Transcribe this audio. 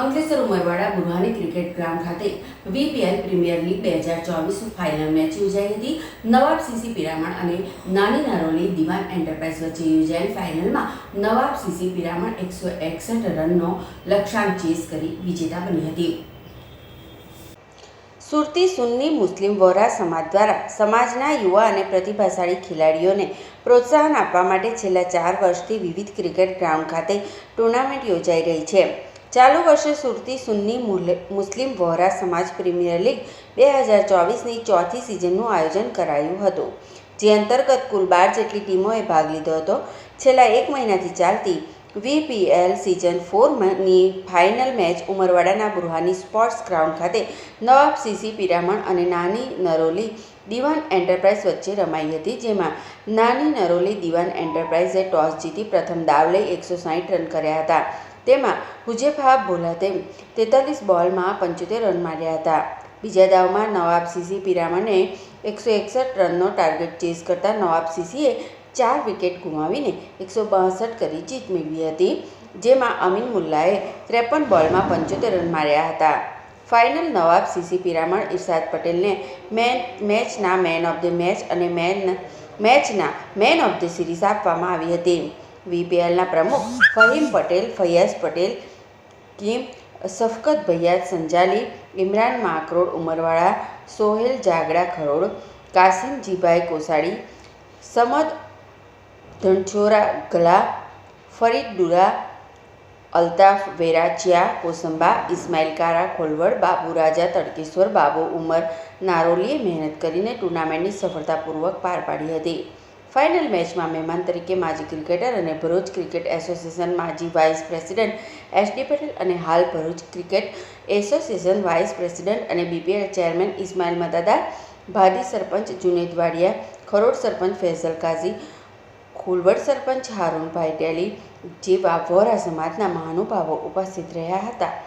Ankleshwar Umarwada Burhani cricket ground ખાતે VPL premier league બે હજાર ચોવીસ ફાઇનલ મેચ યોજાઈ હતી. નવાબ સીસી પિરામણ અને નાની નારોલી દિવાન એન્ટરપ્રાઇઝ વચ્ચે યોજાયેલ ફાઇનલમાં નવાબ સીસી પિરામણ એકસો એકસઠ રનનો લક્ષ્યાંક ચેસ કરી વિજેતા બની હતી. સુરતી સુન્ની મુસ્લિમ વોરા સમાજ દ્વારા સમાજના યુવા અને પ્રતિભાશાળી ખેલાડીઓને પ્રોત્સાહન આપવા માટે છેલ્લા ચાર વર્ષથી વિવિધ ક્રિકેટ ગ્રાઉન્ડ ખાતે ટુર્નામેન્ટ યોજાઈ રહી છે. ચાલુ વર્ષે સુરતી સુન્ની મુસ્લિમ વોરા સમાજ પ્રીમિયર લીગ બે હજાર ચોવીસની ચોથી સિઝનનું આયોજન કરાયું હતું. જે અંતર્ગત કુલ બાર જેટલી ટીમોએ ભાગ લીધો હતો. છેલ્લા એક મહિનાથી ચાલતી વીપીએલ સિઝન ફોરની ફાઇનલ મેચ ઉમરવાડાના બુરહાની સ્પોર્ટ્સ ગ્રાઉન્ડ ખાતે નવાબ સીસી પિરામણ અને નાની નરોલી દિવાન એન્ટરપ્રાઇઝ વચ્ચે રમાઈ હતી, જેમાં નાની નરોલી દિવાન એન્ટરપ્રાઇઝે ટોસ જીતી પ્રથમ દાવ લઈ એકસો સાહીઠ રન કર્યા હતા. તેમાં હુજેફા બોલાતે તેતાલીસ બોલમાં પંચોતેર રન માર્યા હતા. બીજા દાવમાં નવાબ સીસી પિરામણે એકસો એકસઠ રનનો ટાર્ગેટ ચેસ કરતા નવાબ સીસીએ ચાર વિકેટ ગુમાવીને એકસો બાસઠ કરી જીત મેળવી હતી, જેમાં અમીન મુલ્લાએ ત્રેપન બોલમાં પંચોતેર રન માર્યા હતા. ફાઇનલ નવાબ સીસી પિરામણ ઇરશાદ પટેલને મેન, મેચના મેન ઓફ ધ મેચ અને મેન, મેચના મેન ઓફ ધ સિરીઝ આપવામાં આવી હતી. વીપીએલના પ્રમુખ ફહીમ પટેલ, ફૈયાઝ પટેલ, કિમ સફકત ભૈયાદ સંજાલી, ઇમરાન માકરોડ ઉમરવાળા, સોહેલ જાગડા ખરોડ, કાસિમજીભાઈ કોસાડી, સમદ ધનછોરા ગલા, ફરીદ ડુરા, અલ્તાફ વેરાચિયા, કોસંબા, ઇસ્માઇલ કારા ખોલવડ, બાબુ રાજા, તડકેશ્વર, બાબુ ઉમર, નારોલીએ મહેનત કરીને ટુર્નામેન્ટની સફળતાપૂર્વક પાર પાડી હતી. ફાઇનલ મેચમાં મહેમાન તરીકે માજી ક્રિકેટર અને ભરૂચ ક્રિકેટ એસોસિએશન માજી વાઇસ પ્રેસિડેન્ટ એસડી પટેલ અને હાલ Bharuch cricket association vice president અને બીપીએલ ચેરમેન ઇસ્માઇલ મદાદાર ભાદી સરપંચ જુનેદ વાડિયા, ખરોડ સરપંચ ફૈઝલ કાઝી, ખુલવડ સરપંચ હારૂનભાઈ ડેલી જેવા વોરા સમાજના મહાનુભાવો ઉપસ્થિત રહ્યા હતા.